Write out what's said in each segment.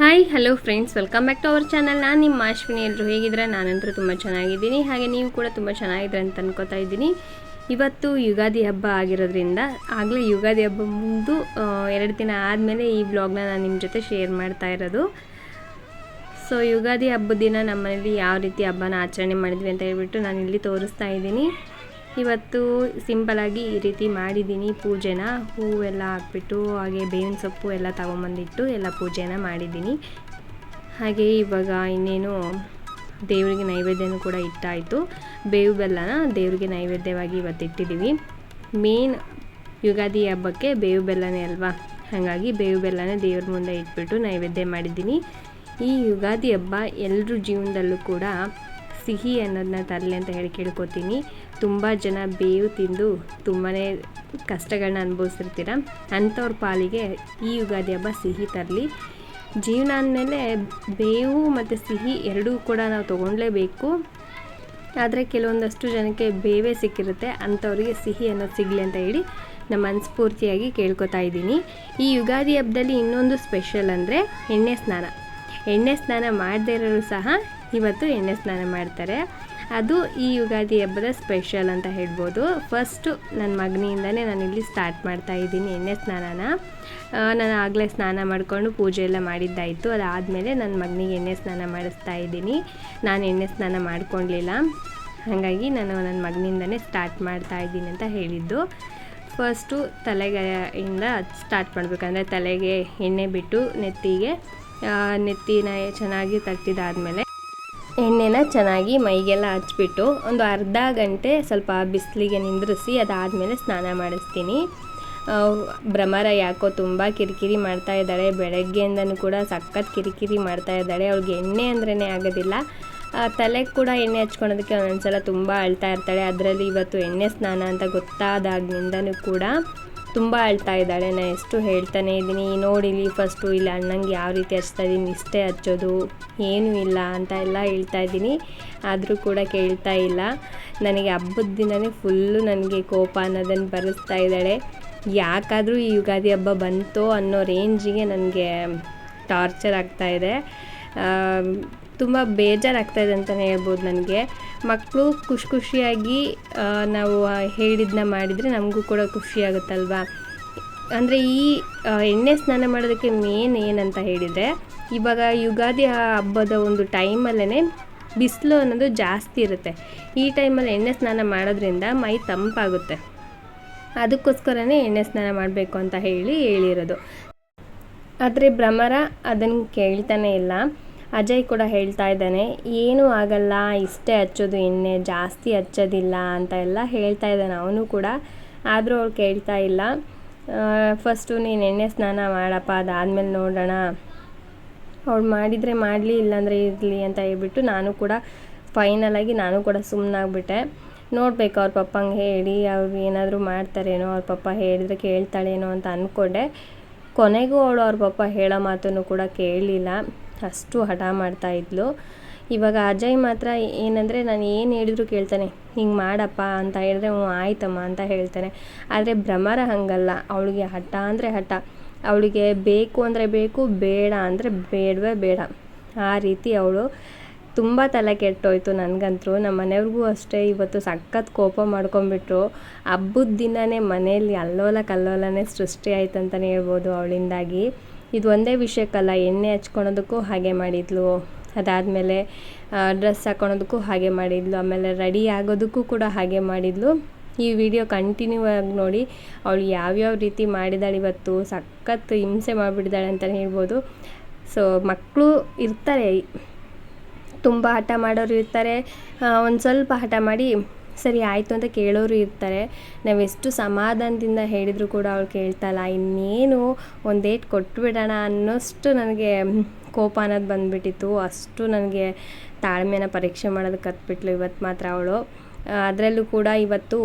Hi hello friends welcome back to our channel ನಾನು ನಿಮ್ಮ ಅಶ್ವಿನಿ ಎಲ್ಲರೂ ಹೇಗಿದ್ರೆ ನಾನಂತರೂ ತುಂಬ ಚೆನ್ನಾಗಿದ್ದೀನಿ. ಹಾಗೆ ನೀವು ಕೂಡ ತುಂಬ ಚೆನ್ನಾಗಿದ್ರೆ ಅಂತ ಅನ್ಕೋತಾ ಇದ್ದೀನಿ. ಇವತ್ತು ಯುಗಾದಿ ಹಬ್ಬ ಆಗಿರೋದ್ರಿಂದ, ಆಗಲೇ ಯುಗಾದಿ ಹಬ್ಬ ಮುಂದು ಎರಡು ದಿನ ಆದಮೇಲೆ ಈ ಬ್ಲಾಗ್ನ ನಾನು ನಿಮ್ಮ ಜೊತೆ ಶೇರ್ ಮಾಡ್ತಾ ಇರೋದು. ಸೊ ಯುಗಾದಿ ಹಬ್ಬದ ದಿನ ನಮ್ಮನೇಲಿ ಯಾವ ರೀತಿ ಹಬ್ಬನ ಆಚರಣೆ ಮಾಡಿದ್ವಿ ಅಂತ ಹೇಳ್ಬಿಟ್ಟು ನಾನು ಇಲ್ಲಿ ತೋರಿಸ್ತಾ ಇದ್ದೀನಿ. ಇವತ್ತು ಸಿಂಪಲಾಗಿ ಈ ರೀತಿ ಮಾಡಿದ್ದೀನಿ ಪೂಜೆನ. ಹೂವೆಲ್ಲ ಹಾಕ್ಬಿಟ್ಟು, ಹಾಗೆ ಬೇವಿನ ಸೊಪ್ಪು ಎಲ್ಲ ತಗೊಂಬಂದಿಟ್ಟು ಎಲ್ಲ ಪೂಜೆನ ಮಾಡಿದ್ದೀನಿ. ಹಾಗೆ ಇವಾಗ ಇನ್ನೇನು ದೇವರಿಗೆ ನೈವೇದ್ಯನೂ ಕೂಡ ಇಟ್ಟಾಯಿತು. ಬೇವು ಬೆಲ್ಲನ ದೇವರಿಗೆ ನೈವೇದ್ಯವಾಗಿ ಇವತ್ತು ಇಟ್ಟಿದ್ದೀವಿ. ಮೇನ್ ಯುಗಾದಿ ಹಬ್ಬಕ್ಕೆ ಬೇವು ಬೆಲ್ಲನೇ ಅಲ್ವಾ? ಹಾಗಾಗಿ ಬೇವು ಬೆಲ್ಲನೇ ದೇವ್ರ ಮುಂದೆ ಇಟ್ಬಿಟ್ಟು ನೈವೇದ್ಯ ಮಾಡಿದ್ದೀನಿ. ಈ ಯುಗಾದಿ ಹಬ್ಬ ಎಲ್ಲರ ಜೀವನದಲ್ಲೂ ಕೂಡ ಸಿಹಿ ಅನ್ನೋದನ್ನ ತರಲಿ ಅಂತ ಹೇಳಿ ಕೇಳ್ಕೊತೀನಿ. ತುಂಬ ಜನ ಬೇವು ತಿಂದು ತುಂಬಾ ಕಷ್ಟಗಳನ್ನ ಅನುಭವಿಸಿರ್ತೀರ? ಅಂಥವ್ರ ಪಾಲಿಗೆ ಈ ಯುಗಾದಿ ಹಬ್ಬ ಸಿಹಿ ತರಲಿ. ಜೀವನ ಅಂದಮೇಲೆ ಬೇವು ಮತ್ತು ಸಿಹಿ ಎರಡೂ ಕೂಡ ನಾವು ತೊಗೊಳ್ಲೇಬೇಕು ಆದರೆ ಕೆಲವೊಂದಷ್ಟು ಜನಕ್ಕೆ ಬೇವೇ ಸಿಕ್ಕಿರುತ್ತೆ. ಅಂಥವ್ರಿಗೆ ಸಿಹಿ ಅನ್ನೋದು ಸಿಗಲಿ ಅಂತ ಹೇಳಿ ನಮ್ಮ ಮನಸ್ಫೂರ್ತಿಯಾಗಿ ಕೇಳ್ಕೊತಾ ಇದ್ದೀನಿ. ಈ ಯುಗಾದಿ ಹಬ್ಬದಲ್ಲಿ ಇನ್ನೊಂದು ಸ್ಪೆಷಲ್ ಅಂದರೆ ಎಣ್ಣೆ ಸ್ನಾನ. ಎಣ್ಣೆ ಸ್ನಾನ ಮಾಡದೇ ಇರೋರು ಸಹ ಇವತ್ತು ಎಣ್ಣೆ ಸ್ನಾನ ಮಾಡ್ತಾರೆ. ಅದು ಈ ಯುಗಾದಿ ಹಬ್ಬದ ಸ್ಪೆಷಲ್ ಅಂತ ಹೇಳ್ಬೋದು. ಫಸ್ಟು ನನ್ನ ಮಗನಿಂದನೇ ಇಲ್ಲಿ ಸ್ಟಾರ್ಟ್ ಮಾಡ್ತಾ ಇದ್ದೀನಿ ಎಣ್ಣೆ ಸ್ನಾನನ. ನಾನು ಆಗಲೇ ಸ್ನಾನ ಮಾಡಿಕೊಂಡು ಪೂಜೆ ಎಲ್ಲ ಮಾಡಿದ್ದಾಯಿತು. ಅದಾದಮೇಲೆ ನನ್ನ ಮಗನಿಗೆ ಎಣ್ಣೆ ಸ್ನಾನ ಮಾಡಿಸ್ತಾ ಇದ್ದೀನಿ. ನಾನು ಎಣ್ಣೆ ಸ್ನಾನ ಮಾಡ್ಕೊಳ್ಲಿಲ್ಲ ಹಾಗಾಗಿ ನಾನು ನನ್ನ ಮಗನಿಂದನೇ ಸ್ಟಾರ್ಟ್ ಮಾಡ್ತಾ ಇದ್ದೀನಿ ಅಂತ ಹೇಳಿದ್ದು. ಫಸ್ಟು ತಲೆಗೆ ಇಂದ ಸ್ಟಾರ್ಟ್ ಮಾಡಬೇಕಂದ್ರೆ ತಲೆಗೆ ಎಣ್ಣೆ ಬಿಟ್ಟು ನೆತ್ತಿಗೆ ನೆತ್ತಿನ ಚೆನ್ನಾಗಿ ತಟ್ಟಿದಾದ್ಮೇಲೆ ಎಣ್ಣೆನ ಚೆನ್ನಾಗಿ ಮೈಗೆಲ್ಲ ಹಚ್ಬಿಟ್ಟು ಒಂದು ಅರ್ಧ ಗಂಟೆ ಸ್ವಲ್ಪ ಬಿಸಿಲಿಗೆ ನಿಂದ್ರಿಸಿ ಅದಾದಮೇಲೆ ಸ್ನಾನ ಮಾಡಿಸ್ತೀನಿ. ಭ್ರಮರ ಯಾಕೋ ತುಂಬ ಕಿರಿಕಿರಿ ಮಾಡ್ತಾ ಇದ್ದಾಳೆ. ಬೆಳಗ್ಗೆಯಿಂದನೂ ಕೂಡ ಸಖತ್ ಕಿರಿಕಿರಿ ಮಾಡ್ತಾ ಇದ್ದಾಳೆ. ಅವ್ಳಿಗೆ ಎಣ್ಣೆ ಅಂದ್ರೇ ಆಗೋದಿಲ್ಲ. ತಲೆಗೆ ಕೂಡ ಎಣ್ಣೆ ಹಚ್ಕೊಳೋದಕ್ಕೆ ಒಂದೊಂದ್ಸಲ ತುಂಬ ಅಳ್ತಾ ಇರ್ತಾಳೆ. ಅದರಲ್ಲಿ ಇವತ್ತು ಎಣ್ಣೆ ಸ್ನಾನ ಅಂತ ಗೊತ್ತಾದಾಗಿನಿಂದನೂ ಕೂಡ ತುಂಬ ಅಳ್ತಾ ಇದ್ದಾಳೆ. ನಾನು ಎಷ್ಟು ಹೇಳ್ತಾನೆ ಇದ್ದೀನಿ ನೋಡಿಲಿ ಫಸ್ಟು ಇಲ್ಲಿ ಅಣ್ಣಂಗೆ ಯಾವ ರೀತಿ ಹಚ್ತಾ ಇದ್ದೀನಿ, ಇಷ್ಟೇ ಹಚ್ಚೋದು ಏನೂ ಇಲ್ಲ ಅಂತ ಎಲ್ಲ ಹೇಳ್ತಾ ಇದ್ದೀನಿ. ಆದರೂ ಕೂಡ ಕೇಳ್ತಾ ಇಲ್ಲ. ನನಗೆ ಹಬ್ಬದ ದಿನವೇ ಫುಲ್ಲು ನನಗೆ ಕೋಪ ಅನ್ನೋದನ್ನು ಬರೆಸ್ತಾ ಇದ್ದಾಳೆ. ಯಾಕಾದರೂ ಈ ಯುಗಾದಿ ಹಬ್ಬ ಬಂತೋ ಅನ್ನೋ ರೇಂಜಿಗೆ ನನಗೆ ಟಾರ್ಚರ್ ಆಗ್ತಾ ಇದೆ. ತುಂಬ ಬೇಜಾರಾಗ್ತಾ ಇದೆ ಅಂತಲೇ ಹೇಳ್ಬೋದು ನನಗೆ. ಮಕ್ಕಳು ಖುಷಿ ಖುಷಿಯಾಗಿ ನಾವು ಹೇಳಿದ್ದನ್ನ ಮಾಡಿದರೆ ನಮಗೂ ಕೂಡ ಖುಷಿ ಅಂದರೆ ಈ ಎಣ್ಣೆ ಸ್ನಾನ ಮಾಡೋದಕ್ಕೆ ಮೇನ್ ಏನಂತ ಹೇಳಿದರೆ, ಇವಾಗ ಯುಗಾದಿ ಹಬ್ಬದ ಒಂದು ಟೈಮಲ್ಲೇ ಬಿಸಿಲು ಅನ್ನೋದು ಜಾಸ್ತಿ ಇರುತ್ತೆ. ಈ ಟೈಮಲ್ಲಿ ಎಣ್ಣೆ ಸ್ನಾನ ಮಾಡೋದ್ರಿಂದ ಮೈ ತಂಪಾಗುತ್ತೆ. ಅದಕ್ಕೋಸ್ಕರನೇ ಎಣ್ಣೆ ಸ್ನಾನ ಮಾಡಬೇಕು ಅಂತ ಹೇಳಿ ಹೇಳಿರೋದು. ಆದರೆ ಭ್ರಮರ ಅದನ್ನು ಕೇಳ್ತಾನೆ ಇಲ್ಲ. ಅಜಯ್ ಕೂಡ ಹೇಳ್ತಾ ಇದ್ದಾನೆ, ಏನೂ ಆಗಲ್ಲ, ಇಷ್ಟೇ ಹಚ್ಚೋದು ಎಣ್ಣೆ ಜಾಸ್ತಿ ಹಚ್ಚೋದಿಲ್ಲ ಅಂತ ಎಲ್ಲ ಹೇಳ್ತಾ ಇದ್ದಾನೆ ಅವನು ಕೂಡ. ಆದರೂ ಅವ್ಳು ಕೇಳ್ತಾ ಇಲ್ಲ. ಫಸ್ಟು ನೀನು ಎಣ್ಣೆ ಸ್ನಾನ ಮಾಡಪ್ಪ, ಅದಾದಮೇಲೆ ನೋಡೋಣ. ಅವಳು ಮಾಡಿದರೆ ಮಾಡಲಿ, ಇಲ್ಲಾಂದರೆ ಇರಲಿ ಅಂತ ಹೇಳ್ಬಿಟ್ಟು ನಾನು ಕೂಡ ಫೈನಲಾಗಿ ನಾನು ಕೂಡ ಸುಮ್ಮನಾಗ್ಬಿಟ್ಟೆ ನೋಡ್ಬೇಕು ಅವ್ರ ಪಪ್ಪಂಗೆ ಹೇಳಿ, ಅವ್ರು ಏನಾದರೂ ಮಾಡ್ತಾರೇನೋ, ಅವ್ರ ಪಪ್ಪ ಹೇಳಿದ್ರೆ ಕೇಳ್ತಾಳೇನೋ ಅಂತ ಅಂದ್ಕೊಂಡೆ ಕೊನೆಗೂ ಅವಳು ಅವ್ರ ಪಪ್ಪ ಹೇಳೋ ಮಾತನ್ನು ಕೂಡ ಕೇಳಲಿಲ್ಲ. ಅಷ್ಟು ಹಠ ಮಾಡ್ತಾ ಇದ್ಲು. ಇವಾಗ ಅಜಯ್ ಮಾತ್ರ ಏನಂದರೆ ನಾನು ಏನು ಹೇಳಿದ್ರು ಕೇಳ್ತಾನೆ. ಹಿಂಗೆ ಮಾಡಪ್ಪ ಅಂತ ಹೇಳಿದ್ರೆ ಹ್ಞೂ, ಆಯ್ತಮ್ಮ ಅಂತ ಹೇಳ್ತಾನೆ. ಆದರೆ ಭ್ರಮರ ಹಾಗಲ್ಲ. ಅವಳಿಗೆ ಹಠ ಅಂದರೆ ಹಠ. ಅವಳಿಗೆ ಬೇಕು ಅಂದರೆ ಬೇಕು, ಬೇಡ ಅಂದರೆ ಬೇಡವೇ ಬೇಡ. ಆ ರೀತಿ ಅವಳು ತುಂಬ ತಲೆ ಕೆಟ್ಟೋಯ್ತು ನನಗಂತೂ ನಮ್ಮ ಮನೆಯವ್ರಿಗೂ ಅಷ್ಟೇ ಇವತ್ತು ಸಖತ್ ಕೋಪ ಮಾಡ್ಕೊಂಬಿಟ್ರು ಹಬ್ಬದ ದಿನವೇ ಮನೆಯಲ್ಲಿ ಅಲ್ಲೋಲ ಕಲ್ಲೋಲನೇ ಸೃಷ್ಟಿ ಆಯ್ತು ಅಂತಲೇ ಹೇಳ್ಬೋದು ಅವಳಿಂದಾಗಿ. ಇದು ಒಂದೇ ವಿಷಯಕ್ಕಲ್ಲ, ಎಣ್ಣೆ ಹಚ್ಕೊಳೋದಕ್ಕೂ ಹಾಗೆ ಮಾಡಿದ್ಲು. ಅದಾದಮೇಲೆ ಡ್ರೆಸ್ ಹಾಕೊಳೋದಕ್ಕೂ ಹಾಗೆ ಮಾಡಿದ್ಲು. ಆಮೇಲೆ ರೆಡಿ ಆಗೋದಕ್ಕೂ ಕೂಡ ಹಾಗೆ ಮಾಡಿದ್ಲು. ಈ ವಿಡಿಯೋ ಕಂಟಿನ್ಯೂ ಆಗಿ ನೋಡಿ, ಅವಳು ಯಾವ್ಯಾವ ರೀತಿ ಮಾಡಿದಾಳೆ ಇವತ್ತು, ಸಖತ್ ಹಿಂಸೆ ಮಾಡಿಬಿಟ್ಟಿದ್ದಾಳೆ ಅಂತಲೇ ಹೇಳ್ಬೋದು. ಸೊ ಮಕ್ಕಳು ಇರ್ತಾರೆ. ತುಂಬ ಹಠ ಮಾಡೋರು ಇರ್ತಾರೆ. ಒಂದು ಸ್ವಲ್ಪ ಹಠ ಮಾಡಿ ಸರಿ ಆಯಿತು ಅಂತ ಕೇಳೋರು ಇರ್ತಾರೆ. ನಾವೆಷ್ಟು ಸಮಾಧಾನದಿಂದ ಹೇಳಿದರೂ ಕೂಡ ಅವಳು ಕೇಳ್ತಾಯಿಲ್ಲ ಇನ್ನೇನು ಒಂದು ಡೇಟ್ ಕೊಟ್ಬಿಡೋಣ ಅನ್ನೋಷ್ಟು ನನಗೆ ಕೋಪ ಅನ್ನೋದು ಬಂದುಬಿಟ್ಟಿತ್ತು. ಅಷ್ಟು ನನಗೆ ತಾಳ್ಮೆನ ಪರೀಕ್ಷೆ ಮಾಡೋದಕ್ಕೆ ಕತ್ಬಿಟ್ಲು ಇವತ್ತು ಮಾತ್ರ ಅವಳು. ಅದರಲ್ಲೂ ಕೂಡ ಇವತ್ತು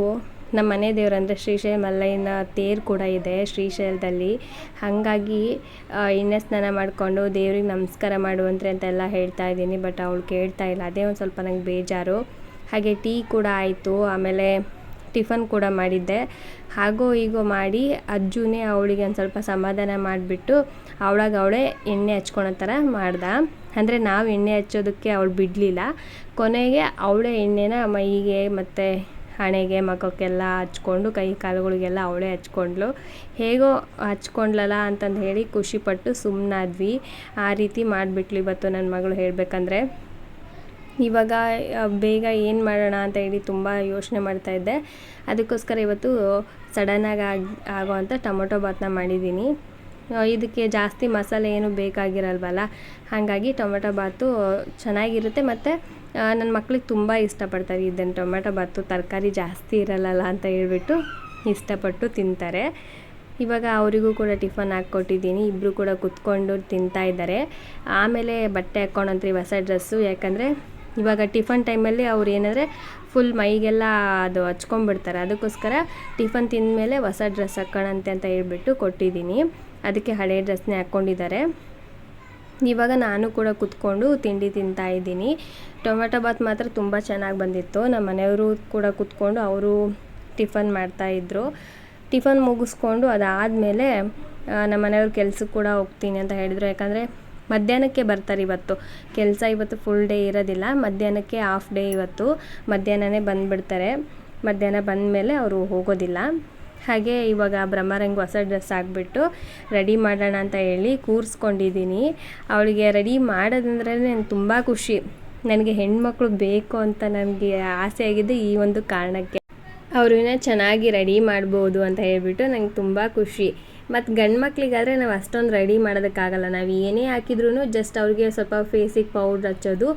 ನಮ್ಮ ಮನೆ ದೇವರಂದರೆ ಶ್ರೀಶೈಲ ಮಲ್ಲಯ್ಯನ ತೇರು ಕೂಡ ಇದೆ ಶ್ರೀಶೈಲದಲ್ಲಿ. ಹಾಗಾಗಿ ಎಣ್ಣೆ ಸ್ನಾನ ಮಾಡಿಕೊಂಡು ದೇವ್ರಿಗೆ ನಮಸ್ಕಾರ ಮಾಡುವಂತ್ರೆ ಅಂತೆಲ್ಲ ಹೇಳ್ತಾ ಇದ್ದೀನಿ, ಬಟ್ ಅವಳು ಕೇಳ್ತಾ ಇಲ್ಲ. ಅದೇ ಒಂದು ಸ್ವಲ್ಪ ನಂಗೆ ಬೇಜಾರು. ಹಾಗೆ ಟೀ ಕೂಡ ಆಯಿತು, ಆಮೇಲೆ ಟಿಫನ್ ಕೂಡ ಮಾಡಿದ್ದೆ. ಹಾಗೋ ಹೀಗೋ ಮಾಡಿ ಅಜ್ಜುನೇ ಅವಳಿಗೆ ಒಂದು ಸ್ವಲ್ಪ ಸಮಾಧಾನ ಮಾಡಿಬಿಟ್ಟು ಅವಳಾಗ ಅವಳೇ ಎಣ್ಣೆ ಹಚ್ಕೊಳೋ ಥರ ಮಾಡ್ದ. ಅಂದರೆ ನಾವು ಎಣ್ಣೆ ಹಚ್ಚೋದಕ್ಕೆ ಅವಳು ಬಿಡಲಿಲ್ಲ. ಕೊನೆಗೆ ಅವಳೇ ಎಣ್ಣೆನ ಮೈಗೆ ಮತ್ತು ಹಣೆಗೆ ಮಖಕ್ಕೆಲ್ಲ ಹಚ್ಕೊಂಡು ಕೈ ಕಾಲುಗಳಿಗೆಲ್ಲ ಅವಳೇ ಹಚ್ಕೊಂಡ್ಳು. ಹೇಗೋ ಹಚ್ಕೊಂಡ್ಲಲ್ಲ ಅಂತಂದು ಹೇಳಿ ಖುಷಿಪಟ್ಟು ಸುಮ್ಮನಾದ್ವಿ ಆ ರೀತಿ ಮಾಡಿಬಿಟ್ಲು ಇವತ್ತು ನನ್ನ ಮಗಳು ಹೇಳಬೇಕಂದ್ರೆ. ಇವಾಗ ಬೇಗ ಏನು ಮಾಡೋಣ ಅಂತ ಹೇಳಿ ತುಂಬ ಯೋಚನೆ ಮಾಡ್ತಾ ಇದ್ದೆ. ಅದಕ್ಕೋಸ್ಕರ ಇವತ್ತು ಸಡನ್ನಾಗಿ ಆಗಿ ಆಗೋವಂಥ ಟೊಮೊಟೊ ಬಾತನ್ನ ಮಾಡಿದ್ದೀನಿ. ಇದಕ್ಕೆ ಜಾಸ್ತಿ ಮಸಾಲೆ ಏನು ಬೇಕಾಗಿರಲ್ವಲ್ಲ, ಹಾಗಾಗಿ ಟೊಮೆಟೊ ಬಾತು ಚೆನ್ನಾಗಿರುತ್ತೆ. ಮತ್ತು ನನ್ನ ಮಕ್ಳಿಗೆ ತುಂಬ ಇಷ್ಟಪಡ್ತಾರೆ ಇದನ್ನು ಟೊಮೆಟೊ ಬಾತು. ತರಕಾರಿ ಜಾಸ್ತಿ ಇರಲ್ಲಲ್ಲ ಅಂತ ಹೇಳ್ಬಿಟ್ಟು ಇಷ್ಟಪಟ್ಟು ತಿಂತಾರೆ. ಇವಾಗ ಅವರಿಗೂ ಕೂಡ ಟಿಫನ್ ಹಾಕ್ಕೊಟ್ಟಿದ್ದೀನಿ. ಇಬ್ಬರು ಕೂಡ ಕುತ್ಕೊಂಡು ತಿಂತಾ ಇದ್ದಾರೆ. ಆಮೇಲೆ ಬಟ್ಟೆ ಹಾಕ್ಕೊಂಡಂತ್ರಿ ಹೊಸ ಡ್ರೆಸ್ಸು, ಯಾಕಂದರೆ ಇವಾಗ ಟಿಫನ್ ಟೈಮಲ್ಲಿ ಅವ್ರು ಏನಂದರೆ ಫುಲ್ ಮೈಗೆಲ್ಲ ಅದು ಹಚ್ಕೊಂಡ್ಬಿಡ್ತಾರೆ. ಅದಕ್ಕೋಸ್ಕರ ಟಿಫನ್ ತಿಂದಮೇಲೆ ಹೊಸ ಡ್ರೆಸ್ ಹಾಕ್ಕೊಳ್ಳಂತೆ ಅಂತ ಹೇಳ್ಬಿಟ್ಟು ಕೊಟ್ಟಿದ್ದೀನಿ. ಅದಕ್ಕೆ ಹಳೆ ಡ್ರೆಸ್ನೇ ಹಾಕ್ಕೊಂಡಿದ್ದಾರೆ. ಇವಾಗ ನಾನು ಕೂಡ ಕುತ್ಕೊಂಡು ತಿಂಡಿ ತಿಂತಾ ಇದ್ದೀನಿ. ಟೊಮೆಟೊ ಬಾತ್ ಮಾತ್ರ ತುಂಬ ಚೆನ್ನಾಗಿ ಬಂದಿತ್ತು. ನಮ್ಮ ಮನೆಯವರು ಕೂಡ ಕುತ್ಕೊಂಡು ಅವರು ಟಿಫನ್ ಮಾಡ್ತಾಯಿದ್ರು ಟಿಫನ್ ಮುಗಿಸ್ಕೊಂಡು ಅದಾದಮೇಲೆ ನಮ್ಮ ಮನೆಯವ್ರ ಕೆಲ್ಸಕ್ಕೆ ಕೂಡ ಹೋಗ್ತೀನಿ ಅಂತ ಹೇಳಿದರು. ಯಾಕಂದರೆ ಮಧ್ಯಾಹ್ನಕ್ಕೆ ಬರ್ತಾರೆ ಇವತ್ತು. ಕೆಲಸ ಇವತ್ತು ಫುಲ್ ಡೇ ಇರೋದಿಲ್ಲ. ಮಧ್ಯಾಹ್ನಕ್ಕೆ ಹಾಫ್ ಡೇ ಇವತ್ತು. ಮಧ್ಯಾಹ್ನನೇ ಬಂದುಬಿಡ್ತಾರೆ. ಮಧ್ಯಾಹ್ನ ಬಂದ ಮೇಲೆ ಅವರು ಹೋಗೋದಿಲ್ಲ. ಹಾಗೆ ಇವಾಗ ಬ್ರಹ್ಮರಂಗ್ ಹೊಸ ಡ್ರೆಸ್ ಆಗಿಬಿಟ್ಟು ರೆಡಿ ಮಾಡೋಣ ಅಂತ ಹೇಳಿ ಕೂರಿಸ್ಕೊಂಡಿದ್ದೀನಿ. ಅವಳಿಗೆ ರೆಡಿ ಮಾಡೋದಂದ್ರೆ ನನಗೆ ತುಂಬ ಖುಷಿ. ನನಗೆ ಹೆಣ್ಮಕ್ಳು ಬೇಕು ಅಂತ ನನಗೆ ಆಸೆ ಆಗಿದ್ದು ಈ ಒಂದು ಕಾರಣಕ್ಕೆ. ಅವ್ರನ್ನ ಚೆನ್ನಾಗಿ ರೆಡಿ ಮಾಡ್ಬೋದು ಅಂತ ಹೇಳಿಬಿಟ್ಟು ನಂಗೆ ತುಂಬ ಖುಷಿ. ಮತ್ತು ಗಂಡು ಮಕ್ಕಳಿಗಾದರೆ ನಾವು ಅಷ್ಟೊಂದು ರೆಡಿ ಮಾಡೋದಕ್ಕಾಗಲ್ಲ. ನಾವು ಏನೇ ಹಾಕಿದ್ರೂ ಜಸ್ಟ್ ಅವ್ರಿಗೆ ಸ್ವಲ್ಪ ಫೇಸಿಗೆ ಪೌಡ್ರ್ ಹಚ್ಚೋದು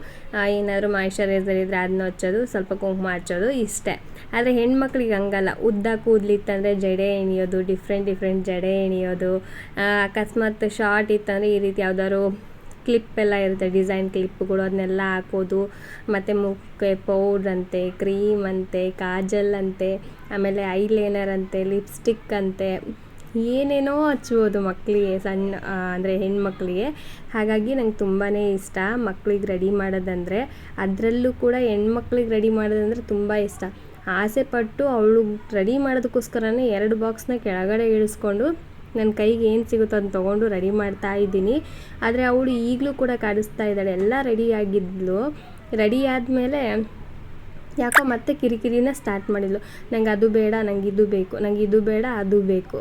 ಏನಾದರೂ ಮಾಯ್ಶ್ಚರೈಸರ್ ಇದ್ದರೆ ಅದನ್ನ ಹಚ್ಚೋದು, ಸ್ವಲ್ಪ ಕುಂಕುಮ ಹಚ್ಚೋದು ಇಷ್ಟೇ. ಆದರೆ ಹೆಣ್ಮಕ್ಳಿಗೆ ಹಂಗಲ್ಲ. ಉದ್ದ ಕೂದಲಿತ್ತಂದರೆ ಜಡೆ ಎಣಿಯೋದು ಡಿಫ್ರೆಂಟ್ ಡಿಫ್ರೆಂಟ್ ಜಡೆ ಎಣಿಯೋದು ಅಕಸ್ಮಾತ್ ಶಾರ್ಟ್ ಇತ್ತಂದರೆ ಈ ರೀತಿ ಯಾವ್ದಾದ್ರು ಕ್ಲಿಪ್ ಎಲ್ಲ ಇರುತ್ತೆ ಡಿಸೈನ್ ಕ್ಲಿಪ್ಗಳು ಅದನ್ನೆಲ್ಲ ಹಾಕೋದು, ಮತ್ತು ಮುಖಕ್ಕೆ ಪೌಡ್ರ್ ಅಂತೆ ಕ್ರೀಮ್ ಅಂತೆ, ಕಾಜಲ್ ಅಂತೆ, ಆಮೇಲೆ ಐಲೈನರ್ ಅಂತೆ ಲಿಪ್ಸ್ಟಿಕ್ ಅಂತೆ ಏನೇನೋ ಹಚ್ಬೋದು ಮಕ್ಕಳಿಗೆ ಸಣ್ಣ ಅಂದರೆ ಹೆಣ್ಮಕ್ಳಿಗೆ. ಹಾಗಾಗಿ ನಂಗೆ ತುಂಬಾ ಇಷ್ಟ ಮಕ್ಳಿಗೆ ರೆಡಿ ಮಾಡೋದಂದರೆ. ಅದರಲ್ಲೂ ಕೂಡ ಹೆಣ್ಮಕ್ಳಿಗೆ ರೆಡಿ ಮಾಡೋದಂದರೆ ತುಂಬ ಇಷ್ಟ. ಆಸೆ ಪಟ್ಟು ಅವಳು ರೆಡಿ ಮಾಡೋದಕ್ಕೋಸ್ಕರನೇ ಎರಡು ಬಾಕ್ಸ್ನ ಕೆಳಗಡೆ ಇಳಿಸ್ಕೊಂಡು ನನ್ನ ಕೈಗೆ ಏನು ಸಿಗುತ್ತೋ ಅದನ್ನ ತೊಗೊಂಡು ರೆಡಿ ಮಾಡ್ತಾ ಇದ್ದೀನಿ. ಆದರೆ ಅವಳು ಈಗಲೂ ಕೂಡ ಕಾಡಿಸ್ತಾ ಇದ್ದಾಳೆ, ಎಲ್ಲ ರೆಡಿ ಆಗಿದ್ಲು. ರೆಡಿ ಆದಮೇಲೆ ಯಾಕೋ ಮತ್ತೆ ಕಿರಿಕಿರಿನ ಸ್ಟಾರ್ಟ್ ಮಾಡಿದ್ಲು. ನಂಗೆ ಅದು ಬೇಡ, ನಂಗೆ ಇದು ಬೇಕು, ನಂಗೆ ಇದು ಬೇಡ, ಅದು ಬೇಕು.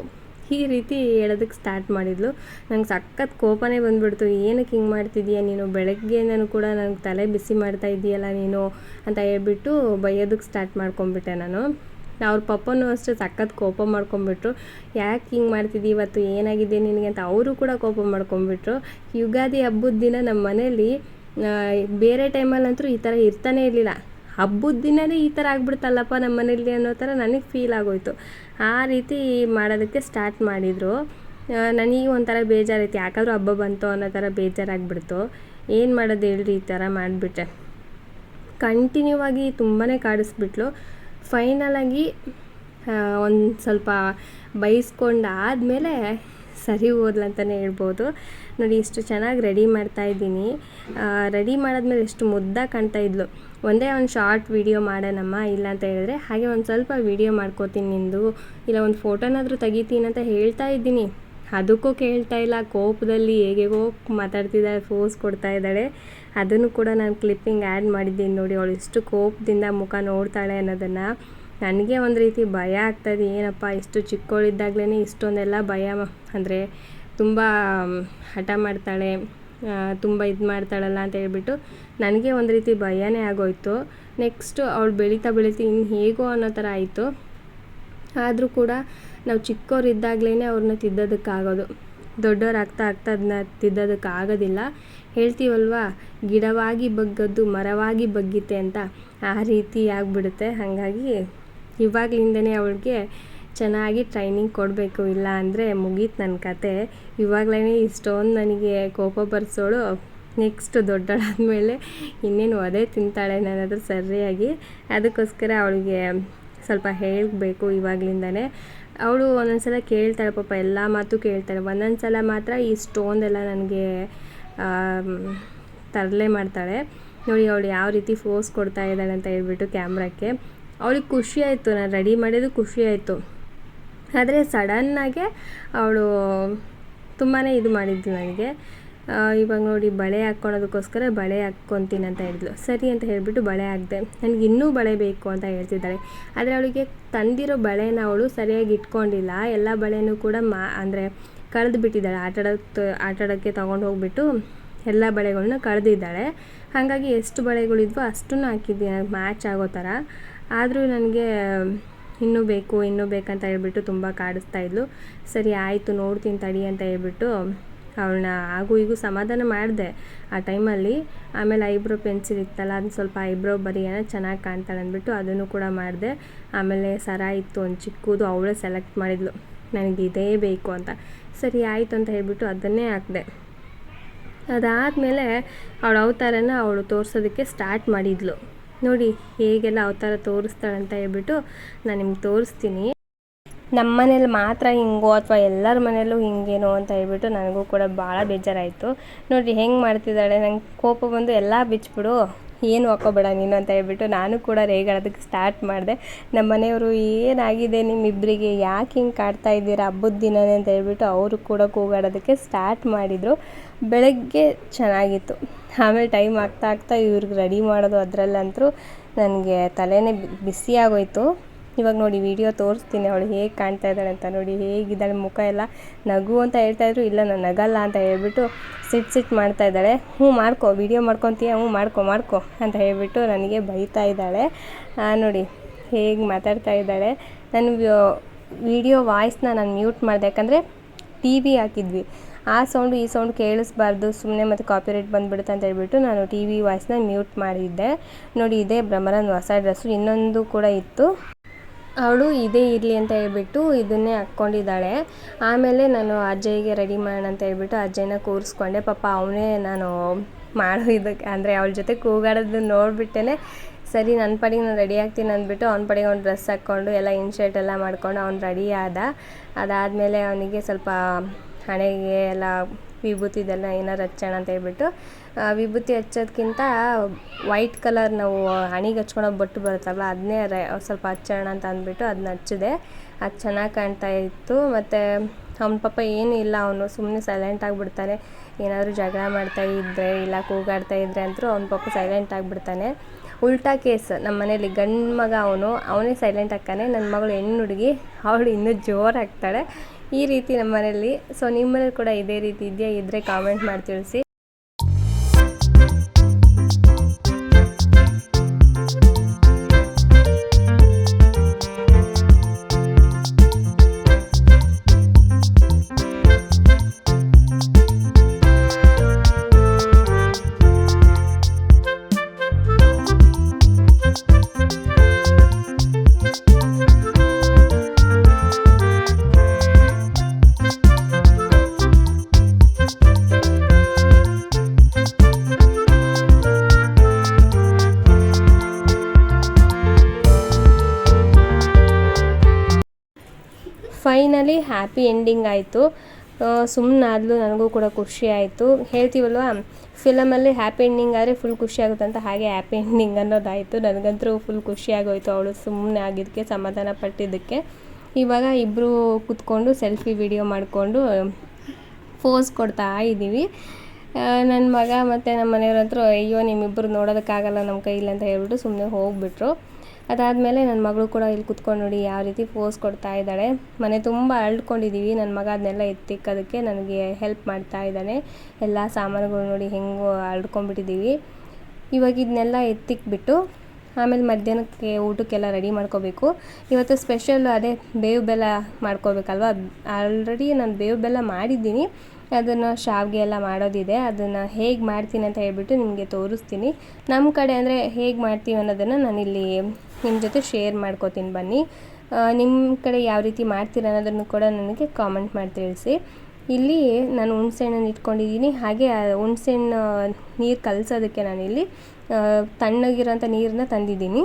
ಈ ರೀತಿ ಹೇಳೋದಕ್ಕೆ ಸ್ಟಾರ್ಟ್ ಮಾಡಿದ್ಲು. ನಂಗೆ ಸಖತ್ ಕೋಪನೇ ಬಂದ್ಬಿಡ್ತು. ಏನಕ್ಕೆ ಹಿಂಗೆ ಮಾಡ್ತಿದ್ದೀಯ ನೀನು? ಬೆಳಗ್ಗೆ ನಾನು ಕೂಡ ನನಗೆ ತಲೆ ಬಿಸಿ ಮಾಡ್ತಾ ಇದ್ದೀಯಲ್ಲ ನೀನು ಅಂತ ಹೇಳ್ಬಿಟ್ಟು ಬೈಯೋದಕ್ಕೆ ಸ್ಟಾರ್ಟ್ ಮಾಡ್ಕೊಂಬಿಟ್ಟೆ ನಾನು. ಅವ್ರ ಪಪ್ಪನೂ ಅಷ್ಟೇ ಸಖತ್ ಕೋಪ ಮಾಡ್ಕೊಂಬಿಟ್ರು ಯಾಕೆ ಹಿಂಗೆ ಮಾಡ್ತಿದ್ದಿ? ಇವತ್ತು ಏನಾಗಿದೆ ನಿನಗೆ ಅಂತ ಅವರು ಕೂಡ ಕೋಪ ಮಾಡ್ಕೊಂಬಿಟ್ರು ಯುಗಾದಿ ಹಬ್ಬದ ದಿನ ನಮ್ಮ ಮನೇಲಿ ಬೇರೆ ಟೈಮಲ್ಲಂತೂ ಈ ಥರ ಇರ್ತಾನೆ ಇರಲಿಲ್ಲ. ಹಬ್ಬದ ದಿನವೇ ಈ ಥರ ಆಗ್ಬಿಡ್ತಲ್ಲಪ್ಪ ನಮ್ಮ ಮನೇಲಿ ಅನ್ನೋ ಥರ ನನಗೆ ಫೀಲ್ ಆಗೋಯ್ತು. ಆ ರೀತಿ ಮಾಡೋದಕ್ಕೆ ಸ್ಟಾರ್ಟ್ ಮಾಡಿದರು. ನನಗೆ ಒಂಥರ ಬೇಜಾರೈತಿ ಯಾಕಾದರೂ ಹಬ್ಬ ಬಂತು ಅನ್ನೋ ಥರ ಬೇಜಾರಾಗ್ಬಿಡ್ತು. ಏನು ಮಾಡೋದು ಹೇಳ್ರಿ ಈ ಥರ ಮಾಡಿಬಿಟ್ಟೆ ಕಂಟಿನ್ಯೂ ಆಗಿ ತುಂಬಾ ಕಾಡಿಸ್ಬಿಟ್ಲು. ಫೈನಲಾಗಿ ಒಂದು ಸ್ವಲ್ಪ ಬೈಸ್ಕೊಂಡಾದಮೇಲೆ ಸರಿ ಹೋದ್ಲಂತಲೇ ಹೇಳ್ಬೋದು. ನೋಡಿ, ಇಷ್ಟು ಚೆನ್ನಾಗಿ ರೆಡಿ ಮಾಡ್ತಾ ಇದ್ದೀನಿ. ರೆಡಿ ಮಾಡಿದ್ಮೇಲೆ ಎಷ್ಟು ಮುದ್ದ ಕಾಣ್ತಾ ಇದ್ಲು. ಒಂದೇ ಒಂದು ಶಾರ್ಟ್ ವಿಡಿಯೋ ಮಾಡೋಣಮ್ಮ, ಇಲ್ಲ ಅಂತ ಹೇಳಿದ್ರೆ, ಹಾಗೆ ಒಂದು ಸ್ವಲ್ಪ ವಿಡಿಯೋ ಮಾಡ್ಕೋತೀನಿ ನಿಂದು. ಇಲ್ಲ, ಒಂದು ಫೋಟೋನಾದರೂ ತೆಗಿತೀನಿ ಅಂತ ಹೇಳ್ತಾ ಇದ್ದೀನಿ. ಅದಕ್ಕೂ ಕೇಳ್ತಾ ಇಲ್ಲ, ಕೋಪದಲ್ಲಿ ಹೇಗೆಗೋ ಮಾತಾಡ್ತಿದ್ದಾಳೆ ಫೋಸ್ ಕೊಡ್ತಾ ಇದ್ದಾಳೆ. ಅದನ್ನು ಕೂಡ ನಾನು ಕ್ಲಿಪ್ಪಿಂಗ್ ಆ್ಯಡ್ ಮಾಡಿದ್ದೀನಿ ನೋಡಿ, ಅವಳು ಇಷ್ಟು ಕೋಪದಿಂದ ಮುಖ ನೋಡ್ತಾಳೆ ಅನ್ನೋದನ್ನು. ನನಗೆ ಒಂದು ರೀತಿ ಭಯ ಆಗ್ತಾಯಿದೆ ಏನಪ್ಪ, ಇಷ್ಟು ಚಿಕ್ಕವಳಿದ್ದಾಗಲೇ ಇಷ್ಟೊಂದೆಲ್ಲ ಭಯ ಅಂದರೆ ತುಂಬ ಹಠ ಮಾಡ್ತಾಳೆ ತುಂಬ ಇದು ಮಾಡ್ತಾಳಲ್ಲ ಅಂತ ಹೇಳ್ಬಿಟ್ಟು ನನಗೆ ಒಂದು ರೀತಿ ಭಯನೇ ಆಗೋಯ್ತು. ನೆಕ್ಸ್ಟು ಅವಳು ಬೆಳೀತಾ ಬೆಳೀತಾ ಇನ್ನು ಹೇಗೋ ಅನ್ನೋ ಥರ ಆಯಿತು. ಆದರೂ ಕೂಡ ನಾವು ಚಿಕ್ಕವರಿದ್ದಾಗಲೇ ಅವ್ರನ್ನ ತಿದ್ದೋದಕ್ಕಾಗೋದು ದೊಡ್ಡವ್ರು ಆಗ್ತಾ ಆಗ್ತಾ ಅದನ್ನ ತಿದ್ದೋದಕ್ಕಾಗೋದಿಲ್ಲ ಹೇಳ್ತೀವಲ್ವಾ? ಗಿಡವಾಗಿ ಬಗ್ಗದ್ದು ಮರವಾಗಿ ಬಗ್ಗಿತೆ ಅಂತ ಆ ರೀತಿ ಆಗಿಬಿಡುತ್ತೆ. ಹಾಗಾಗಿ ಇವಾಗಲಿಂದನೇ ಅವಳಿಗೆ ಚೆನ್ನಾಗಿ ಟ್ರೈನಿಂಗ್ ಕೊಡಬೇಕು ಇಲ್ಲ ಅಂದರೆ ಮುಗೀತು ನನ್ನ ಕತೆ. ಇವಾಗಲೇ ಇಷ್ಟೊಂದು ನನಗೆ ಕೋಪ ಬರ್ಸೋಳು. ನೆಕ್ಸ್ಟ್ ದೊಡ್ಡಳಾದಮೇಲೆ ಇನ್ನೇನು ಅದೇ ತಿಂತಾಳೆ ನನ್ನ ಸರಿಯಾಗಿ. ಅದಕ್ಕೋಸ್ಕರ ಅವಳಿಗೆ ಸ್ವಲ್ಪ ಹೇಳಬೇಕು ಇವಾಗಲಿಂದನೇ. ಅವಳು ಒಂದೊಂದು ಸಲ ಕೇಳ್ತಾಳೆ ಪಾಪ, ಎಲ್ಲ ಮಾತು ಕೇಳ್ತಾಳೆ. ಒಂದೊಂದು ಸಲ ಮಾತ್ರ ಈ ಸ್ಟೋನ್ದೆಲ್ಲ ನನಗೆ ತರಲೆ ಮಾಡ್ತಾಳೆ. ನೋಡಿ ಅವಳು ಯಾವ ರೀತಿ ಫೋರ್ಸ್ ಕೊಡ್ತಾ ಇದ್ದಾಳೆ ಅಂತ ಹೇಳ್ಬಿಟ್ಟು ಕ್ಯಾಮ್ರಾಕ್ಕೆ ಅವಳಿಗೆ ಖುಷಿ ಆಯಿತು, ನಾನು ರೆಡಿ ಮಾಡಿದ್ದು ಖುಷಿ ಆಯಿತು. ಆದರೆ ಸಡನ್ನಾಗೆ ಅವಳು ತುಂಬಾ ಇದು ಮಾಡಿದ್ಲು ನನಗೆ. ಇವಾಗ ನೋಡಿ ಬಳೆ ಹಾಕ್ಕೊಳೋದಕ್ಕೋಸ್ಕರ ಬಳೆ ಹಾಕ್ಕೊತೀನಿ ಅಂತ ಹೇಳಿದ್ಲು. ಸರಿ ಅಂತ ಹೇಳಿಬಿಟ್ಟು ಬಳೆ ಹಾಕಿದೆ. ನನಗೆ ಇನ್ನೂ ಬಳೆ ಬೇಕು ಅಂತ ಹೇಳ್ತಿದ್ದಾಳೆ ಆದರೆ ಅವಳಿಗೆ ತಂದಿರೋ ಬಳೆನ ಅವಳು ಸರಿಯಾಗಿ ಇಟ್ಕೊಂಡಿಲ್ಲ. ಎಲ್ಲ ಬಳೆನೂ ಕೂಡ ಮಾ, ಅಂದರೆ ಕಳೆದು ಬಿಟ್ಟಿದ್ದಾಳೆ. ಆಟಾಡೋಕ್ಕೆ ಆಟಾಡೋಕ್ಕೆ ತೊಗೊಂಡು ಹೋಗ್ಬಿಟ್ಟು ಎಲ್ಲ ಬಳೆಗಳನ್ನ ಕಳೆದಿದ್ದಾಳೆ. ಹಾಗಾಗಿ ಎಷ್ಟು ಬಳೆಗಳಿದ್ವೋ ಅಷ್ಟನ್ನು ಹಾಕಿದ್ದೀನಿ ಮ್ಯಾಚ್ ಆಗೋ ಥರ. ಆದರೂ ನನಗೆ ಇನ್ನೂ ಬೇಕು, ಇನ್ನೂ ಬೇಕಂತ ಹೇಳ್ಬಿಟ್ಟು ತುಂಬ ಕಾಡಿಸ್ತಾ ಇದ್ಲು. ಸರಿ, ಆಯಿತು, ನೋಡ್ತೀನಿ ತಡಿ ಅಂತ ಹೇಳ್ಬಿಟ್ಟು ಅವಳನ್ನ ಹಾಗೂ ಈಗೂ ಸಮಾಧಾನ ಮಾಡಿದೆ ಆ ಟೈಮಲ್ಲಿ. ಆಮೇಲೆ ಐಬ್ರೋ ಪೆನ್ಸಿಲ್ ಇತ್ತಲ್ಲ ಅದನ್ನ ಸ್ವಲ್ಪ ಐಬ್ರೋ ಬರೆಯೋಣ ಚೆನ್ನಾಗಿ ಕಾಣ್ತಾಳೆ ಅಂದ್ಬಿಟ್ಟು ಅದನ್ನು ಕೂಡ ಮಾಡಿದೆ. ಆಮೇಲೆ ಸರ ಇತ್ತು ಒಂದು ಚಿಕ್ಕದು, ಅವಳೇ ಸೆಲೆಕ್ಟ್ ಮಾಡಿದ್ಲು. ನನಗೆ ಇದೇ ಬೇಕು ಅಂತ. ಸರಿ, ಆಯಿತು ಅಂತ ಹೇಳ್ಬಿಟ್ಟು ಅದನ್ನೇ ಹಾಕಿದೆ. ಅದಾದಮೇಲೆ ಅವಳ ಅವತಾರನ ಅವಳು ತೋರಿಸೋದಕ್ಕೆ ಸ್ಟಾರ್ಟ್ ಮಾಡಿದ್ಲು. ನೋಡಿ ಹೇಗೆಲ್ಲ ಅವತಾರ ತೋರಿಸ್ತಾಳೆ ಅಂತ ಹೇಳ್ಬಿಟ್ಟು ನಾನು ನಿಮ್ಗೆ ತೋರಿಸ್ತೀನಿ. ನಮ್ಮ ಮನೇಲಿ ಮಾತ್ರ ಹಿಂಗೋ ಅಥವಾ ಎಲ್ಲರ ಮನೆಯಲ್ಲೂ ಹಿಂಗೇನೋ ಅಂತ ಹೇಳ್ಬಿಟ್ಟು ನನಗೂ ಕೂಡ ಭಾಳ ಬೇಜಾರಾಯಿತು. ನೋಡಿ ಹೆಂಗೆ ಮಾಡ್ತಿದ್ದಾಳೆ, ನಂಗೆ ಕೋಪ ಬಂದು ಎಲ್ಲ ಬಿಚ್ಬಿಡು. ಏನು ಹಾಕೋಬೇಡ ನೀನು ಅಂತ ಹೇಳ್ಬಿಟ್ಟು ನಾನು ಕೂಡ ರೇಗಾಡೋದಕ್ಕೆ ಸ್ಟಾರ್ಟ್ ಮಾಡಿದೆ. ನಮ್ಮ ಮನೆಯವರು ಏನಾಗಿದೆ ನಿಮ್ಮಿಬ್ಬರಿಗೆ ಯಾಕೆ ಹಿಂಗೆ ಕಾಡ್ತಾ ಇದ್ದೀರಾ? ಹಬ್ಬದ ದಿನನೇ ಅಂತ ಹೇಳ್ಬಿಟ್ಟು ಅವರು ಕೂಡ ಕೂಗಾಡೋದಕ್ಕೆ ಸ್ಟಾರ್ಟ್ ಮಾಡಿದರು. ಬೆಳಗ್ಗೆ ಚೆನ್ನಾಗಿತ್ತು. ಆಮೇಲೆ ಟೈಮ್ ಆಗ್ತಾ ಆಗ್ತಾ ಇವ್ರಿಗೆ ರೆಡಿ ಮಾಡೋದು ಅದರಲ್ಲಂತೂ ನನಗೆ ತಲೆನೇ ಬಿಸಿಯಾಗೋಯಿತು. ಇವಾಗ ನೋಡಿ ವಿಡಿಯೋ ತೋರಿಸ್ತೀನಿ ಅವಳು ಹೇಗೆ ಕಾಣ್ತಾ ಇದ್ದಾಳೆ ಅಂತ ನೋಡಿ, ಹೇಗಿದ್ದಾಳೆ ಮುಖ ಎಲ್ಲ. ನಗು ಅಂತ ಹೇಳ್ತಾ ಇದ್ರು, ಇಲ್ಲ ನಾನು ನಗಲ್ಲ ಅಂತ ಹೇಳ್ಬಿಟ್ಟು ಸಿಟ್ ಸಿಟ್ ಮಾಡ್ತಾ ಇದ್ದಾಳೆ. ಹ್ಞೂ ಮಾಡ್ಕೊ ವಿಡಿಯೋ ಮಾಡ್ಕೊತೀಯ? ಹ್ಞೂ ಮಾಡ್ಕೊ ಮಾಡ್ಕೊ ಅಂತ ಹೇಳ್ಬಿಟ್ಟು ನನಗೆ ಬೈತಾ ಇದ್ದಾಳೆ. ನೋಡಿ ಹೇಗೆ ಮಾತಾಡ್ತಾ ಇದ್ದಾಳೆ. ನಾನು ವಿಡಿಯೋ ವಾಯ್ಸ್ನ ನಾನು ಮ್ಯೂಟ್ ಮಾಡಿದೆ. ಯಾಕಂದರೆ ಟಿ ವಿ ಹಾಕಿದ್ವಿ. ಆ ಸೌಂಡು ಈ ಸೌಂಡ್ ಕೇಳಿಸ್ಬಾರ್ದು ಸುಮ್ಮನೆ ಮತ್ತು ಕಾಪಿರೇಟ್ ಬಂದುಬಿಡುತ್ತೆ ಅಂತ ಹೇಳ್ಬಿಟ್ಟು ನಾನು ಟಿ ವಿ ವಾಯ್ಸ್ನ ಮ್ಯೂಟ್ ಮಾಡಿದ್ದೆ. ನೋಡಿ ಇದೇ ಭ್ರಮರನ್ ಹೊಸ ಡ್ರೆಸ್ಸು ಇನ್ನೊಂದು ಕೂಡ ಇತ್ತು. ಅವಳು ಇದೇ ಇರಲಿ ಅಂತ ಹೇಳ್ಬಿಟ್ಟು ಇದನ್ನೇ ಹಾಕ್ಕೊಂಡಿದ್ದಾಳೆ. ಆಮೇಲೆ ನಾನು ಅಜ್ಜಯ್ಯಗೆ ರೆಡಿ ಮಾಡೋಣ ಅಂತ ಹೇಳ್ಬಿಟ್ಟು ಅಜ್ಜಯ್ಯನ ಕೂರಿಸ್ಕೊಂಡೆ. ಪಾಪ ಅವನೇ ನಾನು ಮಾಡೋ ಇದಕ್ಕೆ, ಅಂದರೆ ಅವಳ ಜೊತೆ ಕೂಗಾಡೋದು ನೋಡಿಬಿಟ್ಟೇ ಸರಿ ನನ್ನ ಪಾಡಿಗೆ ನಾನು ರೆಡಿ ಆಗ್ತೀನಿ ಅಂದ್ಬಿಟ್ಟು ಅವ್ನ ಪಾಡಿಗೆ ಅವ್ನು ಡ್ರೆಸ್ ಹಾಕ್ಕೊಂಡು ಎಲ್ಲ ಇನ್ ಶರ್ಟ್ ಎಲ್ಲ ಮಾಡ್ಕೊಂಡು ಅವ್ನು ರೆಡಿ ಆದ. ಅದಾದಮೇಲೆ ಅವನಿಗೆ ಸ್ವಲ್ಪ ಹಣೆಗೆ ಎಲ್ಲ ವಿಭೂತಿದೆಲ್ಲ ಏನಾರು ಹಚ್ಚೋಣ ಅಂತ ಹೇಳ್ಬಿಟ್ಟು ವಿಭೂತಿ ಹಚ್ಚೋದ್ಕಿಂತ ವೈಟ್ ಕಲರ್ ನಾವು ಹಣಿಗೆ ಹಚ್ಕೊಳೋ ಬಟ್ಟು ಬರುತ್ತಲ್ಲ ಅದನ್ನೇ ರೈ, ಸ್ವಲ್ಪ ಹಚ್ಚೋಣ ಅಂತ ಅಂದ್ಬಿಟ್ಟು ಅದನ್ನ ಹಚ್ಚಿದೆ. ಅದು ಚೆನ್ನಾಗಿ ಕಾಣ್ತಾ ಇತ್ತು. ಮತ್ತು ಅವ್ನ ಪಾಪ ಏನೂ ಇಲ್ಲ, ಅವನು ಸುಮ್ಮನೆ ಸೈಲೆಂಟ್ ಆಗಿಬಿಡ್ತಾನೆ. ಏನಾದರೂ ಜಗಳ ಮಾಡ್ತಾ ಇದ್ದರೆ ಇಲ್ಲ ಕೂಗಾಡ್ತಾ ಇದ್ದರೆ ಅಂತೂ ಅವ್ನ ಪಾಪ ಸೈಲೆಂಟ್ ಆಗಿಬಿಡ್ತಾನೆ. ಉಲ್ಟಾ ಕೇಸ್ ನಮ್ಮ ಮನೇಲಿ ಗಂಡು ಮಗ ಅವನು, ಅವನೇ ಸೈಲೆಂಟ್ ಹಾಕ್ತಾನೆ ನನ್ನ ಮಗಳು ಹೆಣ್ಣು ಹುಡುಗಿ, ಅವಳು ಇನ್ನೂ ಜೋರು ಈ ರೀತಿ ನಮ್ಮ ಮನೇಲಿ ಸೊ ನಿಮ್ಮ ಮನೇಲಿ ಕೂಡ ಇದೇ ರೀತಿ ಇದೆಯಾ? ಇದ್ದರೆ ಕಾಮೆಂಟ್ ಮಾಡಿ ತಿಳಿಸಿ. ಹ್ಯಾಪಿ ಎಂಡಿಂಗ್ ಆಯಿತು. ಸುಮ್ಮನೆ ಆದ್ಲು ನನಗೂ ಕೂಡ ಖುಷಿ ಆಯಿತು. ಹೇಳ್ತೀವಲ್ವ? ಫಿಲಮಲ್ಲಿ ಹ್ಯಾಪಿ ಎಂಡಿಂಗ್ ಆದರೆ ಫುಲ್ ಖುಷಿ ಆಗುತ್ತೆ ಅಂತ ಹಾಗೆ ಹ್ಯಾಪಿ ಎಂಡಿಂಗ್ ಅನ್ನೋದಾಯಿತು. ನನಗಂತೂ ಫುಲ್ ಖುಷಿ ಆಗೋಯ್ತು ಅವಳು ಸುಮ್ಮನೆ ಆಗಿದ್ದಕ್ಕೆ, ಸಮಾಧಾನ ಪಟ್ಟಿದ್ದಕ್ಕೆ. ಇವಾಗ ಇಬ್ಬರು ಕೂತ್ಕೊಂಡು ಸೆಲ್ಫಿ ವಿಡಿಯೋ ಮಾಡಿಕೊಂಡು ಫೋಸ್ ಕೊಡ್ತಾ ಇದ್ದೀವಿ ನನ್ನ ಮಗ ಮತ್ತು ನಮ್ಮ ಮನೆಯವ್ರ ಹತ್ರ, ಅಯ್ಯೋ ನಿಮ್ಮಿಬ್ಬರು ನೋಡೋದಕ್ಕಾಗಲ್ಲ ನಮ್ಮ ಕೈಲಿ ಅಂತ ಹೇಳ್ಬಿಟ್ಟು ಸುಮ್ಮನೆ ಹೋಗ್ಬಿಟ್ರು. ಅದಾದಮೇಲೆ ನನ್ನ ಮಗಳು ಕೂಡ ಇಲ್ಲಿ ಕುತ್ಕೊಂಡು ನೋಡಿ ಯಾವ ರೀತಿ ಪೋಸ್ ಕೊಡ್ತಾ ಇದ್ದಾಳೆ. ಮನೆ ತುಂಬ ಅಳ್ಕೊಂಡಿದ್ದೀವಿ ನನ್ನ ಮಗ ಅದನ್ನೆಲ್ಲ ಎತ್ತಿಕ್ಕೋದಕ್ಕೆ ನನಗೆ ಹೆಲ್ಪ್ ಮಾಡ್ತಾ ಇದ್ದಾನೆ. ಎಲ್ಲ ಸಾಮಾನುಗಳು ನೋಡಿ ಹೆಂಗೆ ಅಳ್ಕೊಂಡ್ಬಿಟ್ಟಿದ್ದೀವಿ ಇವಾಗ ಇದನ್ನೆಲ್ಲ ಎತ್ತಿಕ್ಬಿಟ್ಟು ಆಮೇಲೆ ಮಧ್ಯಾಹ್ನಕ್ಕೆ ಊಟಕ್ಕೆಲ್ಲ ರೆಡಿ ಮಾಡ್ಕೋಬೇಕು. ಇವತ್ತು ಸ್ಪೆಷಲ್ ಅದೇ ಬೇವು ಬೆಲ್ಲ ಮಾಡ್ಕೋಬೇಕಲ್ವ? ಆಲ್ರೆಡಿ ನಾನು ಬೇವು ಬೆಲ್ಲ ಮಾಡಿದ್ದೀನಿ. ಅದನ್ನು ಶಾವಿಗೆ ಎಲ್ಲ ಮಾಡೋದಿದೆ. ಅದನ್ನು ಹೇಗೆ ಮಾಡ್ತೀನಿ ಅಂತ ಹೇಳ್ಬಿಟ್ಟು ನಿಮಗೆ ತೋರಿಸ್ತೀನಿ. ನಮ್ಮ ಕಡೆ ಅಂದರೆ ಹೇಗೆ ಮಾಡ್ತೀವಿ ಅನ್ನೋದನ್ನು ನಾನಿಲ್ಲಿ ನಿಮ್ಮ ಜೊತೆ ಶೇರ್ ಮಾಡ್ಕೋತೀನಿ ಬನ್ನಿ. ನಿಮ್ಮ ಕಡೆ ಯಾವ ರೀತಿ ಮಾಡ್ತೀರ ಅನ್ನೋದನ್ನು ಕೂಡ ನನಗೆ ಕಾಮೆಂಟ್ ಮಾಡಿ ತಿಳಿಸಿ. ಇಲ್ಲಿ ನಾನು ಹುಣ್ಸೆಹಣ್ಣನ್ನು ಇಟ್ಕೊಂಡಿದ್ದೀನಿ. ಹಾಗೆ ಹುಣ್ಸೆಹಣ್ಣು ನೀರು ಕಲಸೋದಕ್ಕೆ ನಾನಿಲ್ಲಿ ತಣ್ಣಗಿರೋಂಥ ನೀರನ್ನ ತಂದಿದ್ದೀನಿ.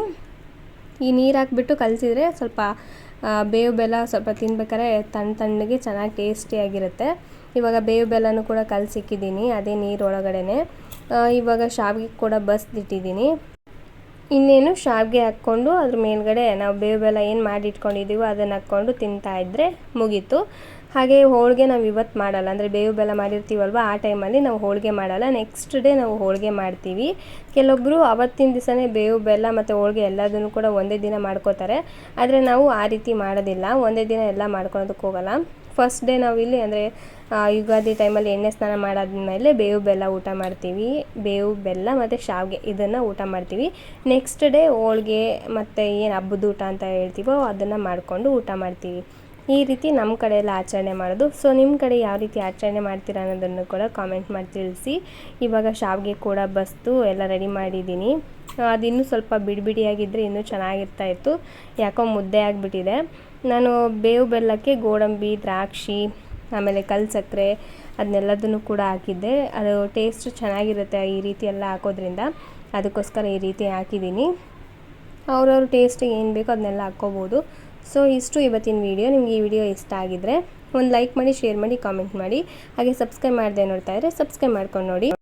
ಈ ನೀರು ಹಾಕ್ಬಿಟ್ಟು ಕಲಸಿದ್ರೆ ಸ್ವಲ್ಪ ಬೇವು ಬೆಲ್ಲ ಸ್ವಲ್ಪ ತಿನ್ಬೇಕಾದ್ರೆ ತಣ್ಣ ತಣ್ಣಗೆ ಚೆನ್ನಾಗಿ ಟೇಸ್ಟಿಯಾಗಿರುತ್ತೆ ಇವಾಗ ಬೇವು ಬೆಲ್ಲನೂ ಕೂಡ ಕಲಸಿಕ್ಕಿದ್ದೀನಿ, ಅದೇ ನೀರು ಒಳಗಡೆನೆ. ಇವಾಗ ಶಾವಿಗೆ ಕೂಡ ಬಸ್ದಿಟ್ಟಿದ್ದೀನಿ. ಇನ್ನೇನು ಶಾವಿಗೆ ಹಾಕ್ಕೊಂಡು ಅದ್ರ ಮೇಲ್ಗಡೆ ನಾವು ಬೇವು ಬೆಲ್ಲ ಏನು ಮಾಡಿ ಇಟ್ಕೊಂಡಿದ್ದೀವೋ ಅದನ್ನು ಹಾಕ್ಕೊಂಡು ತಿಂತಾ ಇದ್ದರೆ ಮುಗೀತು. ಹಾಗೆ ಹೋಳಿಗೆ ನಾವು ಇವತ್ತು ಮಾಡಲ್ಲ. ಅಂದರೆ ಬೇವು ಬೆಲ್ಲ ಮಾಡಿರ್ತೀವಲ್ವ, ಆ ಟೈಮಲ್ಲಿ ನಾವು ಹೋಳಿಗೆ ಮಾಡಲ್ಲ. ನೆಕ್ಸ್ಟ್ ಡೇ ನಾವು ಹೋಳಿಗೆ ಮಾಡ್ತೀವಿ. ಕೆಲವೊಬ್ಬರು ಅವತ್ತಿನ ದಿವಸನೇ ಬೇವು ಬೆಲ್ಲ ಮತ್ತು ಹೋಳಿಗೆ ಎಲ್ಲದನ್ನು ಕೂಡ ಒಂದೇ ದಿನ ಮಾಡ್ಕೋತಾರೆ. ಆದರೆ ನಾವು ಆ ರೀತಿ ಮಾಡೋದಿಲ್ಲ. ಒಂದೇ ದಿನ ಎಲ್ಲ ಮಾಡ್ಕೊಳೋದಕ್ಕೆ ಹೋಗಲ್ಲ. ಫಸ್ಟ್ ಡೇ ನಾವು ಇಲ್ಲಿ ಅಂದರೆ ಯುಗಾದಿ ಟೈಮಲ್ಲಿ ಎಣ್ಣೆ ಸ್ನಾನ ಮಾಡಾದ್ಮೇಲೆ ಬೇವು ಬೆಲ್ಲ ಊಟ ಮಾಡ್ತೀವಿ. ಬೇವು ಬೆಲ್ಲ ಮತ್ತು ಶಾವಿಗೆ ಇದನ್ನು ಊಟ ಮಾಡ್ತೀವಿ. ನೆಕ್ಸ್ಟ್ ಡೇ ಹೋಳ್ಗೆ ಮತ್ತು ಏನು ಹಬ್ಬದ ಊಟ ಅಂತ ಹೇಳ್ತೀವೋ ಅದನ್ನು ಮಾಡಿಕೊಂಡು ಊಟ ಮಾಡ್ತೀವಿ. ಈ ರೀತಿ ನಮ್ಮ ಕಡೆ ಆಚರಣೆ ಮಾಡೋದು. ಸೊ ನಿಮ್ಮ ಕಡೆ ಯಾವ ರೀತಿ ಆಚರಣೆ ಮಾಡ್ತೀರಾ ಅನ್ನೋದನ್ನು ಕೂಡ ಕಾಮೆಂಟ್ ಮಾಡಿ ತಿಳಿಸಿ. ಇವಾಗ ಶಾವಿಗೆ ಕೂಡ ಬಸ್ತು ಎಲ್ಲ ರೆಡಿ ಮಾಡಿದ್ದೀನಿ. ಅದು ಇನ್ನೂ ಸ್ವಲ್ಪ ಬಿಡಿಬಿಡಿಯಾಗಿದ್ದರೆ ಇನ್ನೂ ಚೆನ್ನಾಗಿರ್ತಾ ಇತ್ತು. ಯಾಕೋ ಮುದ್ದೆ ಆಗಿಬಿಟ್ಟಿದೆ. ನಾನು ಬೇವು ಬೆಲ್ಲಕ್ಕೆ ಗೋಡಂಬಿ, ದ್ರಾಕ್ಷಿ ಆಮೇಲೆ ಕಲ್ಲು ಸಕ್ಕರೆ ಅದನ್ನೆಲ್ಲದನ್ನು ಕೂಡ ಹಾಕಿದ್ದೆ. ಅದು ಟೇಸ್ಟ್ ಚೆನ್ನಾಗಿರುತ್ತೆ ಈ ರೀತಿ ಎಲ್ಲ ಹಾಕೋದ್ರಿಂದ. ಅದಕ್ಕೋಸ್ಕರ ಈ ರೀತಿ ಹಾಕಿದ್ದೀನಿ. ಅವ್ರವ್ರ ಟೇಸ್ಟಿಗೆ ಏನು ಬೇಕೋ ಅದನ್ನೆಲ್ಲ ಹಾಕ್ಕೋಬೋದು. ಸೊ ಇಷ್ಟು ಇವತ್ತಿನ ವೀಡಿಯೋ ನಿಮಗೆ ಈ ವಿಡಿಯೋ ಇಷ್ಟ ಆಗಿದ್ರೆ ಒಂದು ಲೈಕ್ ಮಾಡಿ ಶೇರ್ ಮಾಡಿ ಕಾಮೆಂಟ್ ಮಾಡಿ. ಹಾಗೆ ಸಬ್ಸ್ಕ್ರೈಬ್ ಮಾಡದೆ ನೋಡ್ತಾ ಇದ್ದರೆ ಸಬ್ಸ್ಕ್ರೈಬ್ ಮಾಡ್ಕೊಂಡು ನೋಡಿ.